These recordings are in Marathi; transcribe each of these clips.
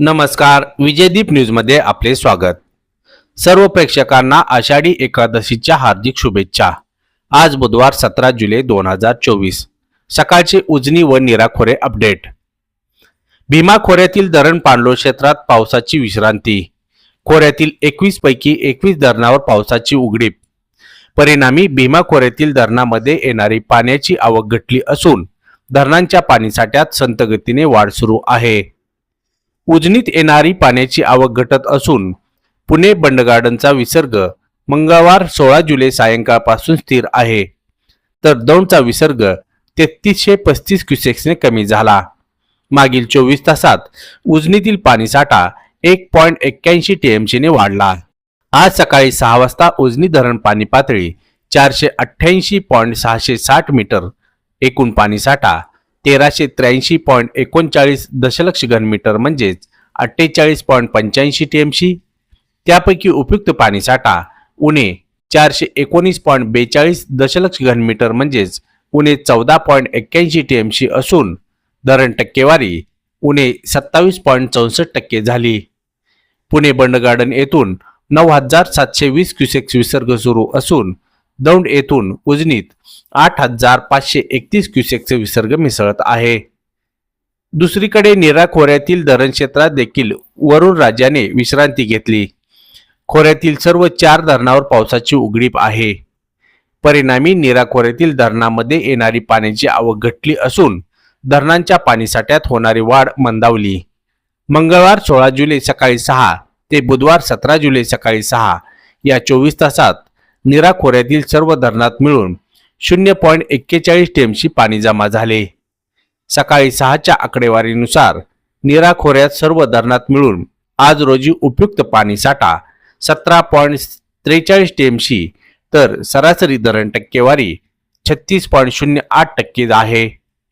नमस्कार विजयदीप न्यूजमध्ये आपले स्वागत. सर्व प्रेक्षकांना आषाढी एकादशीच्या हार्दिक शुभेच्छा. आज बुधवार सतरा जुलै दोन हजार चोवीस. सकाळचे उजनी व निराखोरे अपडेट. भीमा खोऱ्यातील धरण पाणलोट क्षेत्रात पावसाची विश्रांती. खोऱ्यातील एकवीस पैकी एकवीस धरणावर पावसाची उघडीप. परिणामी भीमा खोऱ्यातील धरणामध्ये येणारी पाण्याची आवक घटली असून धरणांच्या पाणीसाठ्यात संतगतीने वाढ सुरू आहे. उजनीत येणारी पाण्याची आवक घटत असून पुणे बंडगार्डनचा विसर्ग मंगळवार सोळा जुलै सायंकाळपासून स्थिर आहे. तर दौंडचा विसर्ग तेहतीसशे पस्तीस क्युसेक्सने कमी झाला. मागील चोवीस तासात उजनीतील पाणीसाठा एक पॉईंट एक्क्याऐंशी टीएमसीने वाढला. आज सकाळी सहा वाजता उजनी धरण पाणी पातळी चारशे अठ्ठ्याऐंशी पॉईंट सहाशे साठ मीटर. एकूण पाणीसाठा तेराशे त्र्याऐंशी पॉईंट एकोणचाळीस दशलक्ष घनमीटर म्हणजेच अठ्ठेचाळीस पॉईंट पंच्याऐंशी टीएमसी. त्यापैकी उपयुक्त पाणीसाठा उणे चारशे एकोणीस पॉईंट बेचाळीस दशलक्ष घनमीटर म्हणजेच उणे चौदा पॉईंट एक्क्याऐंशी टीएमसी असून धरण टक्केवारी उणे सत्तावीस पॉईंट चौसष्ट टक्के झाली. पुणे बंडगार्डन येथून नऊ हजार सातशे वीस क्युसेक्स विसर्ग सुरू असून दौंड येथून उजनीत आठ हजार पाचशे एकतीस क्युसेकचे विसर्ग मिसळत आहे. दुसरीकडे निरा खोऱ्यातील धरण क्षेत्रात देखील वरुण राज्याने विश्रांती घेतली. खोऱ्यातील सर्व चार धरणावर पावसाची उघडीप आहे. परिणामी निरा खोऱ्यातील धरणामध्ये येणारी पाण्याची आवक घटली असून धरणांच्या पाणीसाठ्यात होणारी वाढ मंदावली. मंगळवार सोळा जुलै सकाळी सहा ते बुधवार सतरा जुलै सकाळी सहा या चोवीस तासात निरा खोऱ्यातील सर्व धरणात मिळून शून्य पॉईंट एक्केचाळीस टीएमसी पाणी जमा झाले. सकाळी सहाच्या आकडेवारीनुसार निरा खोऱ्यात सर्व धरणात मिळून आज रोजी उपयुक्त पाणीसाठा सतरा पॉईंट त्रेचाळीस टीएमसी तर सरासरी धरण टक्केवारी छत्तीस पॉईंट शून्य आठ टक्के आहे.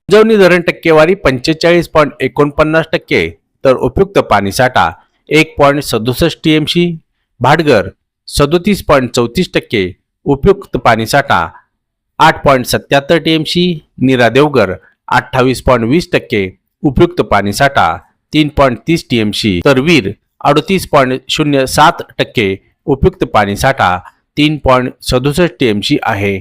उजवणी धरण टक्केवारी पंचेचाळीस पॉईंट एकोणपन्नास टक्के तर उपयुक्त पाणीसाठा एक पॉईंट सदुसष्ट टीएमसी भाटघर सदोतीस पॉईंट चौतीस टक्के उपयुक्त पाणीसाठा आठ पॉईंट सत्याहत्तर टीएमसी नीरा देवगर अठ्ठावीस पॉईंट वीस टक्के उपयुक्त पाणीसाठा तीन पॉईंट तीस टीएमसी तर वीर अडतीस पॉईंट शून्य सात टक्के उपयुक्त पाणीसाठा तीन पॉईंट सदुसष्ट टीएमसी आहे.